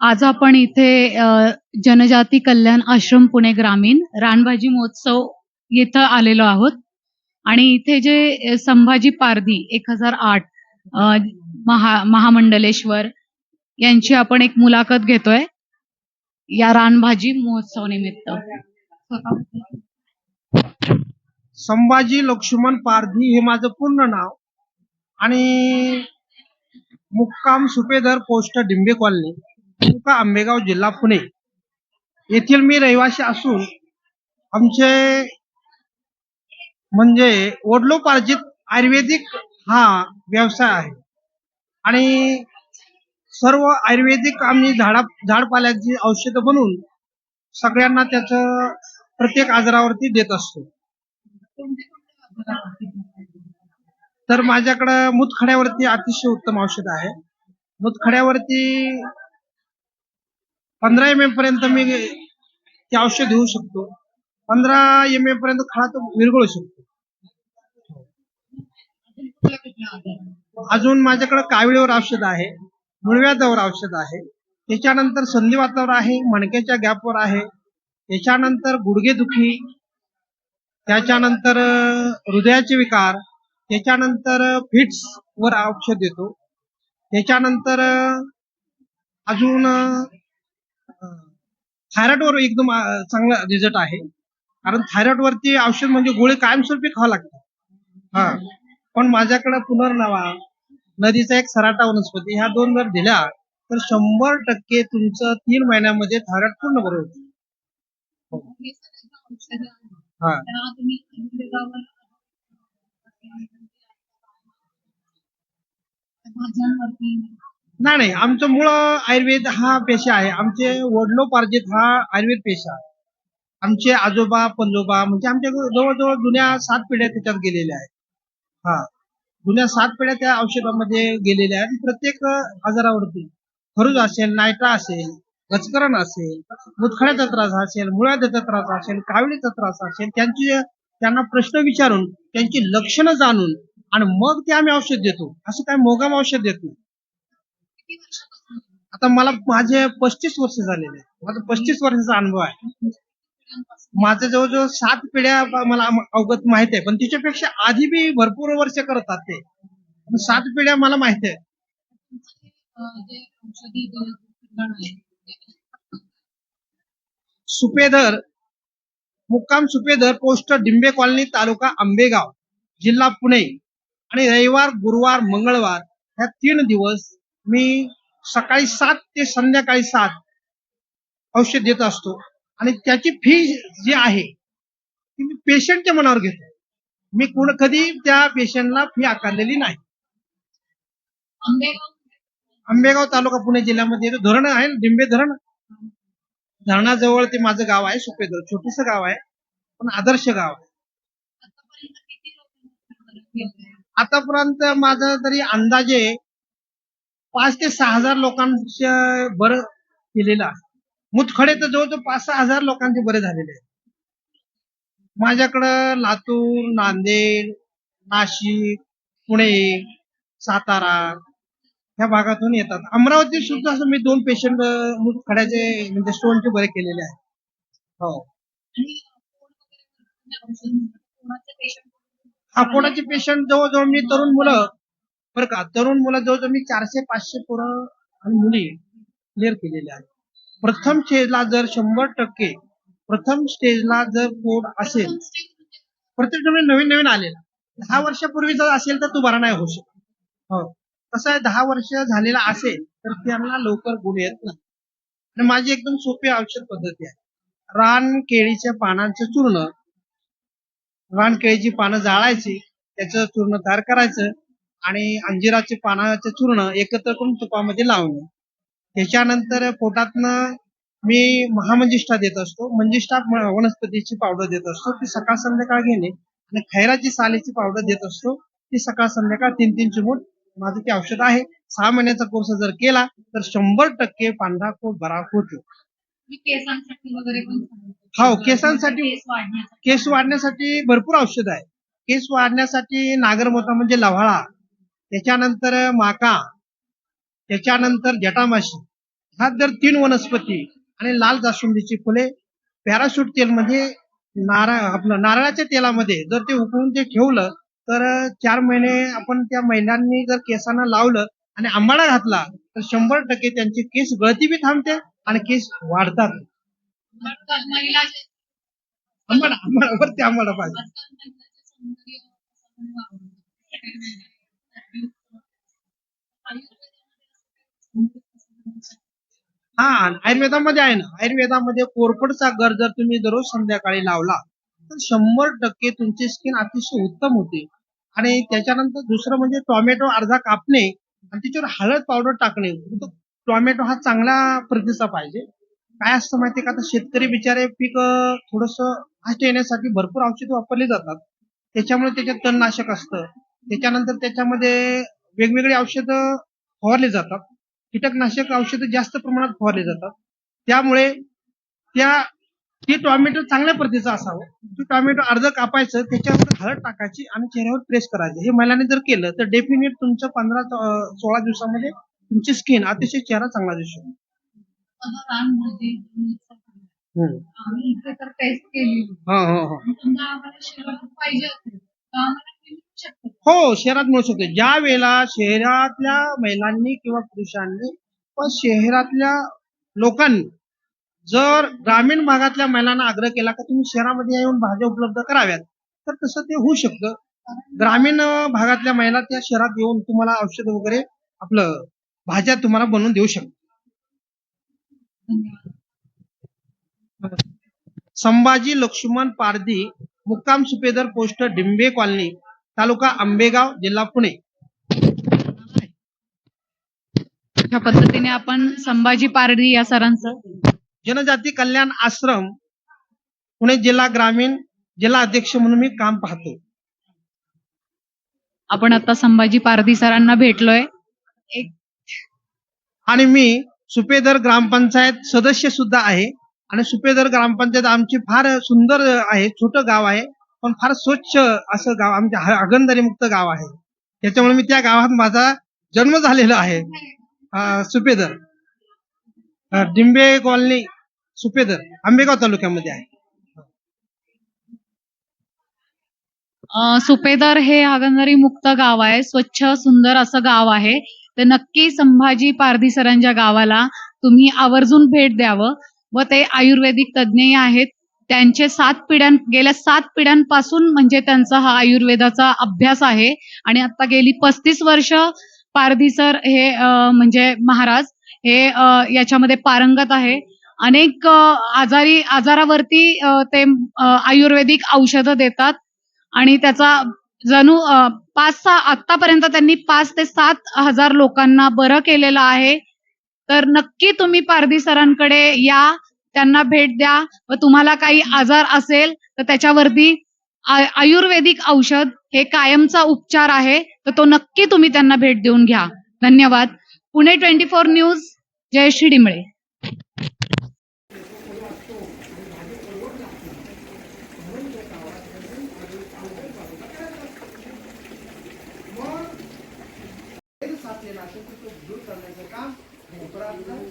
आज आपण इथे जनजाती कल्याण आश्रम पुणे ग्रामीण रानभाजी महोत्सव येथे आलेलो आहोत. आणि इथे जे संभाजी पारधी एक हजार आठ महा महामंडलेश्वर यांची आपण एक मुलाखत घेतोय. या रानभाजी महोत्सव निमित्त. संभाजी लक्ष्मण पारधी हे माझं पूर्ण नाव. आणि मुक्काम सुपेदर पोस्ट डिंबे कॉलनी तालुका आंबेगाव जिल्हा पुणे. येथील मी रहिवासी असून आमचे म्हणजे वडलोपार्जित आयुर्वेदिक हा व्यवसाय आहे. आणि सर्व आयुर्वेदिक आम्ही झाडा झाडपाल्याची औषधं बनवून सगळ्यांना त्याच प्रत्येक आजारावरती देत असतो. तर माझ्याकडं मुतखड्यावरती अतिशय उत्तम औषध आहे. मुतखड्यावरती पंधरा एम एम पर्यंत मी ते औषध घेऊ शकतो. पंधरा एम एम पर्यंत खळा तो विरघळू शकतो. अजून माझ्याकडे काविळीवर औषध आहे. मुळव्याधावर औषध आहे. त्याच्यानंतर संधिवातावर आहे मणक्याच्या गॅपवर आहे. त्याच्यानंतर गुडघेदुखी त्याच्यानंतर हृदयाचे विकार त्याच्यानंतर फिट्स वर औषध देतो त्याच्यानंतर अजून थायरॉइडवर एकदम चांगला रिझल्ट आहे. कारण थायरॉइडवरती औषध म्हणजे गोळे कायमस्वरूपी खावं लागतं. हा. पण माझ्याकडे पुनर्नवा नदीचा एक सराटा वनस्पती ह्या दोन जर दिल्या तर शंभर टक्के तुमचं तीन महिन्यामध्ये थायरॉइड पूर्ण बरोबर होतं हा. नाही नाही आमचं मूळ आयुर्वेद हा पेशा आहे. आमचे वडलोपार्जित हा आयुर्वेद पेशा आहे. आमचे आजोबा पंजोबा म्हणजे आमच्या जवळजवळ जुन्या सात पिढ्या त्याच्यात गेलेल्या आहेत. हा. जुन्या सात पिढ्या त्या औषधामध्ये गेलेल्या आहेत. प्रत्येक आजारावरती खरुज असेल नायटा असेल गचकरण असेल मुतखड्याचा त्रास असेल मुळ्याचा त्रास असेल कावळीचा त्रास असेल त्यांची त्यांना प्रश्न विचारून त्यांची लक्षणं जाणून आणि मग ते आम्ही औषध देतो. असं काय मोगाम औषध देत नाही. आता मला माझे पस्तीस वर्ष झालेले आहेत. माझा पस्तीस वर्षाचा अनुभव आहे. माझं जवळजवळ सात पिढ्या मला अवगत माहीत आहे. पण त्याच्यापेक्षा आधी बी भरपूर वर्ष करतात ते. सात पिढ्या मला माहीत आहे. सुपेधर मुक्काम सुपेधर पोस्ट डिंबे कॉलनी तालुका आंबेगाव जिल्हा पुणे. आणि रविवार गुरुवार मंगळवार ह्या तीन दिवस मी सकाळी सात ते संध्याकाळी सात औषध देत असतो. आणि त्याची फी जी आहे ती मी पेशंटच्या मनावर घेतो मी कोण कधी त्या पेशंटला फी आकारलेली नाही. आंबेगाव. तालुका पुणे जिल्ह्यामध्ये धरण आहे ना, डिंबे धरण? धरणाजवळ ते माझं गाव आहे सुपेधर छोटस गाव आहे पण आदर्श गाव आहे. आतापर्यंत माझा तरी अंदाजे पाच ते सहा हजार लोकांच्या बरं केलेलं आहे. मुतखडे तर जवळजवळ पाच सहा हजार लोकांचे बरे झालेले आहेत. माझ्याकडं लातूर नांदेड नाशिक पुणे सातारा ह्या भागातून येतात. अमरावती सुद्धा असं मी दोन पेशंट मुतखड्याचे म्हणजे स्टोनचे बरे केलेले आहेत. हो. अकोडाचे पेशंट जवळजवळ मी तरुण मुलं बरं का तरुण मुलं जवळजवळ मी चारशे पाचशे पोरं आणि मुली क्लिअर केलेले आहेत. प्रथम स्टेजला जर शंभर टक्के प्रथम स्टेजला जर कोड असेल प्रत्येक नवीन नवीन आलेला. दहा वर्षापूर्वीचा असेल तर तू बरा नाही होऊ शकत. हो. कसं आहे दहा वर्ष झालेला असेल तर त्यांना लवकर गुण येत नाही. आणि माझी एकदम सोपी औषध पद्धती आहे. रान केळीच्या पानांचं चूर्ण रान केळीची पानं जाळायची त्याचं चूर्ण तयार करायचं आणि अंजिराचे पानाचे चूर्ण एकत्र करून तुपामध्ये लावणे. त्याच्यानंतर पोटातनं मी महामंजिष्ठा देत असतो. मंजिष्ठा वनस्पतीची पावडर देत असतो. ती सकाळ संध्याकाळ घेणे आणि खैराची सालीची पावडर देत असतो. ती सकाळ संध्याकाळ तीन तीन चिमूट माझं ते औषध आहे. सहा महिन्याचा कोर्स जर केला तर शंभर टक्के पांढरा कोट बरा होतो. हो केसांसाठी केस वाढण्यासाठी. भरपूर औषध आहे. केस वाढण्यासाठी नागरमोथा म्हणजे लव्हाळा त्याच्यानंतर माका. त्याच्यानंतर जटामाशी. ह्या जर तीन वनस्पती आणि लाल जास्वंदीची फुले पॅराशूट तेल म्हणजे नारळ आपलं नारळाच्या तेलामध्ये जर ते उकळून ते ठेवलं तर चार महिने आपण त्या महिलांनी जर केसांना लावलं आणि आंबाडा घातला तर शंभर टक्के त्यांचे केस गळती बी थांबते आणि केस वाढतात. आंबाडा आंबाडा वरती आंबाडा पाहिजे. हा आयुर्वेदामध्ये आहे ना. आयुर्वेदामध्ये कोरफडचा गर जर तुम्ही दररोज संध्याकाळी लावला तर शंभर टक्के तुमची स्किन अतिशय उत्तम होते. आणि त्याच्यानंतर दुसरं म्हणजे टोमॅटो अर्धा कापणे आणि त्याच्यावर हळद पावडर टाकणे. टोमॅटो हा चांगला प्रतीचा पाहिजे. काय असतं माहितीये का? आता शेतकरी बिचारे पीक थोडस फास्ट येण्यासाठी भरपूर औषध वापरली जातात. त्याच्यामुळे त्याच्यात तणनाशक असतं. त्याच्यानंतर त्याच्यामध्ये वेगवेगळी औषधं फवारली जातात. कीटकनाशक औषधं जास्त प्रमाणात फवारली जातात. त्यामुळे त्या ते टोमॅटो चांगल्या प्रतीचं असावं. ते टोमॅटो अर्ध कापायचं त्याच्यावर हळद टाकायची आणि चेहऱ्यावर प्रेस करायचं. हे महिलांनी जर केलं तर डेफिनेट तुमचं पंधरा सोळा दिवसामध्ये तुमची स्किन अतिशय चेहरा चांगला दिसतो. आम्ही इथे तर टेस्ट केली. हो हो हो. पाहिजे हो शहरात मिळू शकते. ज्या वेळेला शहरातल्या महिलांनी किंवा पुरुषांनी पण शहरातल्या लोकांनी जर ग्रामीण भागातल्या महिलांना आग्रह केला की तुम्ही शहरामध्ये येऊन भाज्या उपलब्ध कराव्यात तर तसं ते होऊ शकतं. ग्रामीण भागातल्या महिला त्या शहरात येऊन तुम्हाला औषध वगैरे आपलं भाज्या तुम्हाला बनवून देऊ शकतात. संभाजी लक्ष्मण पारधी मुक्काम सुपेदर पोस्ट डिंबे कॉलनी तालुका आंबेगाव जिल्हा पुणे. अशा पद्धतीने आपण संभाजी पारडी या सरांचं जनजाती कल्याण आश्रम पुणे जिल्हा ग्रामीण जिल्हा अध्यक्ष म्हणून मी काम पाहतो. आपण आता संभाजी पारधी सरांना भेटलोय. एक आणि मी सुपेदर ग्रामपंचायत सदस्य सुद्धा आहे. आणि सुपेदर ग्रामपंचायत आमची फार सुंदर आहे छोटं गाव आहे. पण फार स्वच्छ असं गाव आमच्या हगंदरी मुक्त गाव आहे. त्याच्यामुळे मी त्या गावात माझा जन्म झालेला आहे. सुपेदर. डिंबे कॉलनी सुपेदर आंबेगाव तालुक्यामध्ये आहे. सुपेदर हे हागणदारी मुक्त गाव आहे. स्वच्छ सुंदर असं गाव आहे. तर नक्की संभाजी पारधी सरांच्या गावाला तुम्ही आवर्जून भेट द्यावं व ते आयुर्वेदिक तज्ज्ञही आहेत. त्यांचे सात पिढ्यां गेल्या सात पिढ्यांपासून म्हणजे त्यांचा हा आयुर्वेदाचा अभ्यास आहे. आणि आता गेली पस्तीस वर्ष पारधी सर हे म्हणजे महाराज हे याच्यामध्ये पारंगत आहे. अनेक आजारी आजारावरती ते आयुर्वेदिक औषधं देतात. आणि त्याचा जणू पाच सहा आतापर्यंत त्यांनी पाच ते सात हजार लोकांना बरं केलेलं आहे. तर नक्की तुम्ही पारधी सरांकडे या. त्यांना भेट द्या व तुम्हाला काही आजार असेल तर त्याच्यावरती आयुर्वेदिक औषध हे कायमचा उपचार आहे तर तो नक्की तुम्ही त्यांना भेट देऊन घ्या. धन्यवाद. Pune twenty four news Jayashree Dimale तो दूर काम भोपळाचं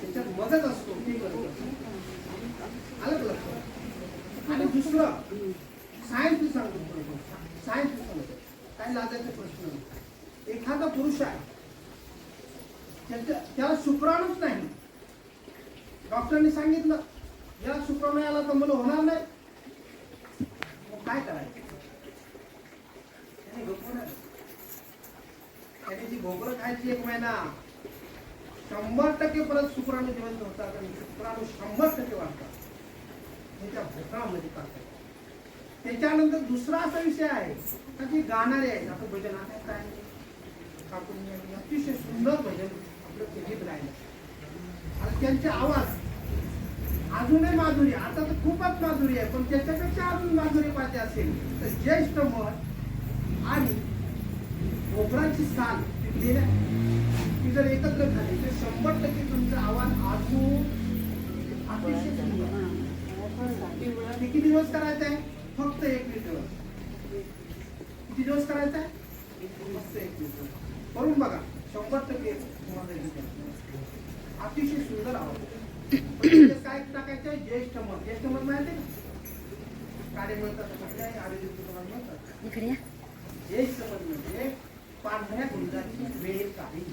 त्याच्यात मदत असतो ते करत आलं लक्षात? आणि दुसरं सायन्स सांगतो सायन्स सांगतो काय लाजायचा प्रश्न नाही. एखादा पुरुष आहे. त्याच्या त्याला शुक्राणूच नाही. डॉक्टरने सांगितलं या शुक्राणू आला तर मुलं होणार नाही. मग काय करायचं? त्याने गप्प त्याने जी भोकरं खायची एक महिना शंभर टक्के परत शुक्राणू जिवंत होतात आणि शुक्राणू शंभर टक्के वाढतात. त्याच्या भोकरामध्ये करतात त्याच्यानंतर दुसरा असा विषय आहे का जे गाणारे आहेत आता भजन आता काय काकून अतिशय सुंदर भजन आपलं ते राहिलं आणि त्यांचे आवाज अजूनही माधुरी आता तर खूपच माधुरी आहे पण त्याच्यापेक्षा अजून माधुरी पाहिजे असेल तर ज्येष्ठ मत आणि भोकराची साल पिकलेली आहे. ती जर एकत्र झाली तर शंभर टक्के तुमचा आवाज अजून अतिशय सुंदर ते किती दिवस करायचं आहे? फक्त एकवीस दिवस किती दिवस करायचं आहे? फक्त एकवीस दिवस करून बघा. शंभर टक्के. अतिशय सुंदर आवाज काय टाकायचं ज्येष्ठ मध ज्येष्ठ मध माहिती का? काडे म्हणतात कुठल्या आयुर्वेदिक दुकानात म्हणतात इकडे या. ज्येष्ठ मध म्हणजे पांढऱ्या गुंजाची वेळ काढी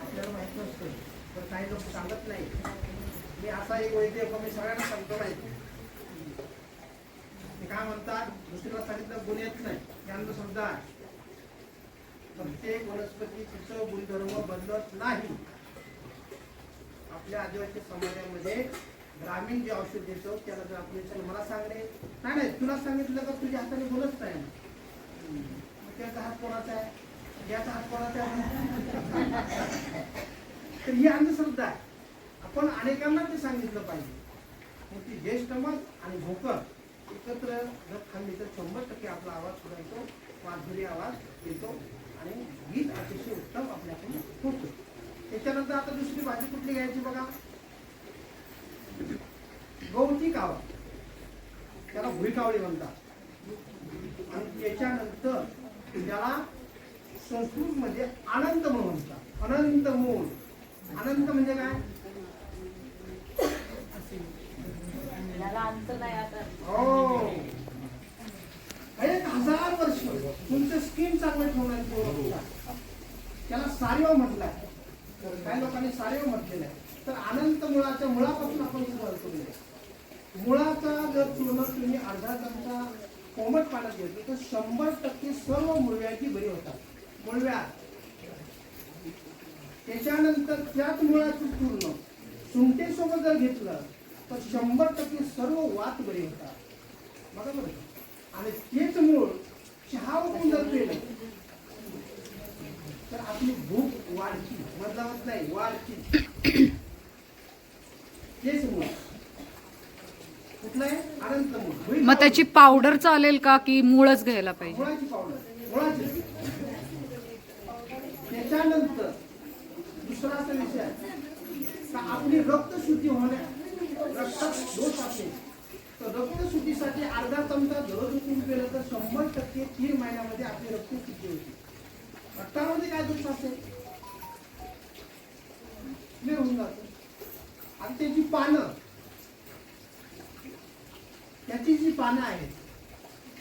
आपल्याला माहीत नसतं पण काही लोक सांगत नाही. मी असा एक वैद्य मी सगळ्यांना सांगतो माहिती ते काय म्हणतात? दुसरीला सांगितलं गुण येत नाही. त्यांना अंधश्रद्धा प्रत्येक वनस्पती तिचं गुणधर्म बदलत नाही. आपल्या आदिवासी समाजामध्ये ग्रामीण जे औषध देतो त्याला जर आपण मला सांगले नाही नाही तुला सांगितलं का तुझ्या हाताने बोलत नाही. त्याचा हात कोणाचा आहे? याचा हात कोणाचा आहे? तर ही अंधश्रद्धा आहे. आपण अनेकांना ते सांगितलं पाहिजे. मग ती ज्येष्ठ मग आणि भोकर एकत्र जर खाल्ली तर शंभर टक्के आपला आवाज सुद्धा येतो माधुरी आवाज येतो आणि गीत अतिशय उत्तम आपल्याकडून होतो. त्याच्यानंतर आता दुसरी भाजी कुठली घ्यायची बघा? गवती कावा. त्याला भुईकावळी म्हणतात. आणि त्याच्यानंतर त्याला संस्कृत मध्ये अनंत म्हणतात. अनंत मूळ अनंत म्हणजे काय? त्याला अंत नाही आता. हो. एक हजार वर्ष तुमचं स्किन चांगलं असतात. त्याला सारेव म्हटलंय. काही लोकांनी सारेव म्हटलेलं आहे. तर अनंत मुळाच्या मुळापासून आपण सुरुवात करूया. मुळाचा जर चूर्ण तुम्ही अर्धा चमचा कोमट पाण्यात घेतलं तर शंभर टक्के सर्व मुळव्याची बरी होतात. मुळव्या त्याच्यानंतर त्याच मुळाचं चूर्ण सुंठेसोबत जर घेतलं तर शंभर टक्के सर्व वात बरी होतात. बरोबर? आणि तेच मूळ चहा वरून जर पेलं तर आपली भूक वाढची बदलावत नाही वाढची तेच मूळ. कुठलं आहे अनंत मूळ. मग त्याची पावडर चालेल का की मूळच घ्यायला पाहिजे? मुळाची पावडर. मुळाची. त्याच्यानंतर विषय आहे आपली रक्तशुद्धी होण्या रक्तात दोष असेल. तर रक्तशुद्धीसाठी अर्धा चमचा दररोज उकळून केलं तर शंभर टक्के तीन महिन्यामध्ये आपली रक्तशुद्धी होती. रक्तामध्ये काय दोष असेल? क्लिअर होऊन जात. आणि त्याची पानं त्याची जी पानं आहेत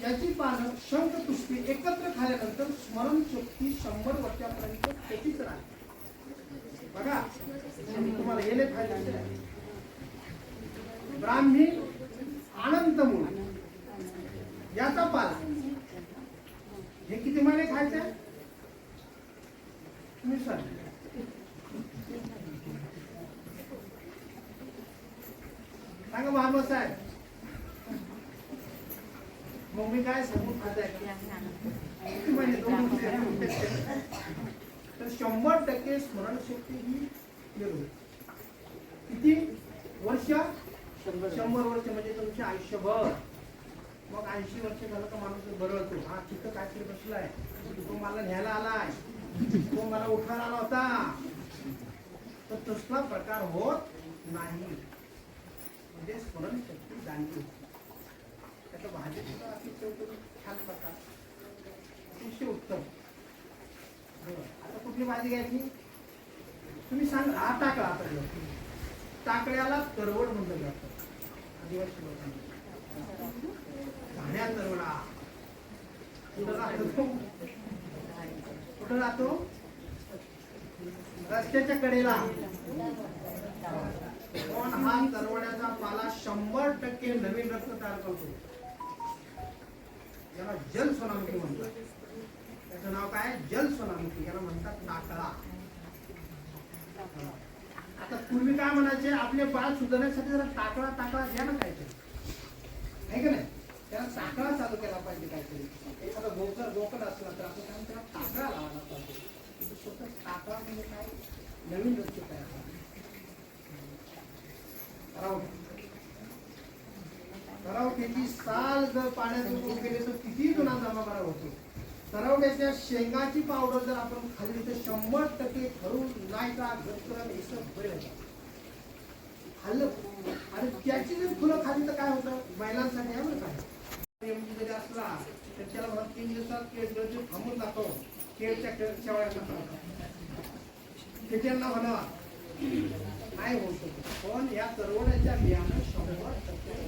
त्याची पानं शंखपुष्पी एकत्र खाल्यानंतर स्मरणशक्ती शंभर वर्षापर्यंत त्याचीच राहते. बघा. तुम्हाला येणे फायदा ब्राह्मी आनंद मूळ याचा पाला. हे किती महिने खायचे तुम्ही सांगा. सांगा महात्मा साहेब. मग मी काय सांगू? खात किती महिने? दोन तर शंभर टक्के स्मरणशक्ती ही clear होईल. किती? वर्ष? शंभर वर्ष. म्हणजे तुमचे आयुष्यभर. मग ऐंशी वर्ष झालं का माणूस बरळतो हा तिथं काहीतरी बसलाय? तो मला न्यायला आलाय. तो मला उठायला आला होता. तर तसला प्रकार होत नाही. म्हणजे स्मरणशक्ती जाणली त्याचं भाजी सुद्धा अतिशय उत्तम, छान प्रकार. अतिशय उत्तम. बरं. आता कुठली भाजी घ्यायची? तुम्ही सांग हा टाकळा आता टाकळ्याला तरवड म्हणलं जातं आदिवासी लोकांना. धाण्या तरवडा. कुठं राहतो कुठं राहतो? रस्त्याच्या कडेला. पण हा तरवड्याचा पाला शंभर टक्के नवीन रक्त तयार करतो. याला जल सोनामुखी म्हणतात. त्याचं नाव काय? जल सोनामुखी. याला म्हणतात नाकळा. आता पूर्वी काय म्हणायचे? आपले बाळ सुधारण्यासाठी जरा टाकळा टाकळा घ्या ना काहीतरी. आहे का नाही? त्याला टाकळा चालू केला पाहिजे काहीतरी. एखादा गोकर गोकड असला तर आपण काय त्याला टाकळा लावायला पाहिजे. स्वतः टाकळा म्हणजे काय? नवीन वस्तू तयार करावं. करावं त्याची साल जर पाण्यात उकळून केले तर किती जुना जमा करा होतो? तरवड्याच्या शेंगाची पावडर जर आपण खाल्ली तर शंभर टक्के ठरून नाही का घरचं हे बरे होतात. खाल्लं. आणि त्याची जर फुलं खाली तर काय होतं? महिलांसाठी आहे बरं काय म्हणजे जरी असला तर त्याला मला तीन दिवसात केस गळती थांबून जातो. केळच्या शेवळ्यांना ते त्यांना म्हणा नाही होऊ शकत? पण या तरवड्याच्या बियाणं शंभर टक्के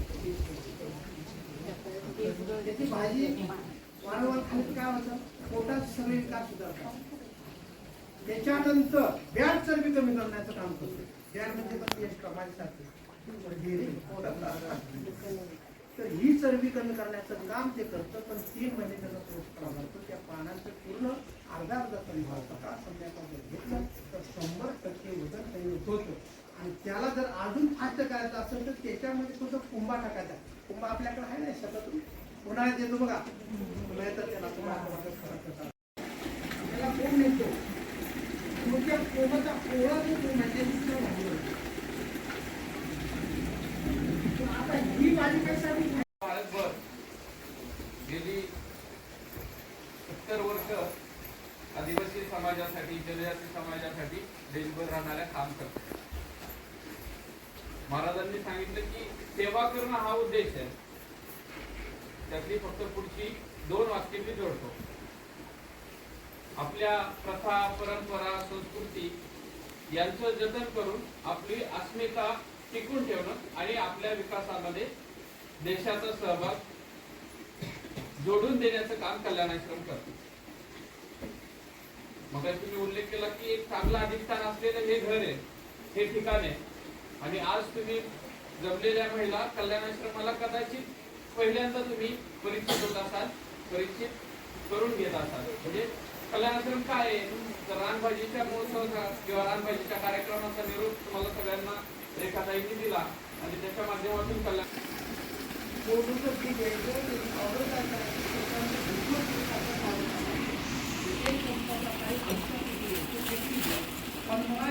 त्याची भाजी वारंवार खाली काय होतं? पोटात सगळे विकार सुधारतात. त्याच्यानंतर व्याज चरबी कमी करण्याचं काम करतो. व्याज म्हणजे पण ती कमालीसाठी तर ही चरबी कमी करण्याचं काम ते करतं पण तीन महिने त्याचा कोर्स करावा लागतो त्या पानांचं पूर्ण अर्धा अर्धा कमी भाव का संध्याकाळ घेतलं तर शंभर टक्के वजन कमी होतं आणि त्याला जर अजून फास्ट करायचं असेल तर त्याच्यामध्ये सुद्धा कुंभा टाकायचा. कुंभा आपल्याकडे आहे ना शकत उन्हाळ्यात येतो बघा. उन्हाळ्यात तर त्याला कुंभा वाटत करतात. त्याला कोण निघतो मग कोमाचा कोंबाचा पोळा म्हणजे कोंब म्हणजे? आता ही भाजी कशासाठी भारतभर गेली सत्तर वर्ष आदिवासी समाजासाठी जनजाती समाजासाठी देशभर राहणाऱ्या काम करतात. महाराजांनी सांगितलं की सेवा करणं हा उद्देश आहे. त्यातली फक्त पुढची दोन वाक्य मी जोडतो. आपल्या प्रथा परंपरा संस्कृती यांचं जतन करून आपली अस्मिता टिकून ठेवणं आणि आपल्या विकासामध्ये देशाचा सहभाग जोडून देण्याचं काम कल्याणाश्रम करतो. मग तुम्ही उल्लेख केला की एक चांगला अधिष्ठान असलेलं हे घर आहे हे ठिकाण आहे. आणि आज तुम्ही जमलेल्या महिला कल्याणाश्रमाला कदाचित पहिल्यांदा तुम्ही परिचित होत असाल परिचित करून घेत असाल. म्हणजे कल्याणाश्रम काय आहे? रानभाजीच्या महोत्सवाचा किंवा रानभाजीच्या कार्यक्रमाचा निरोप तुम्हाला सगळ्यांना रेखाताईने दिला आणि त्याच्या माध्यमातून कल्याण पण मला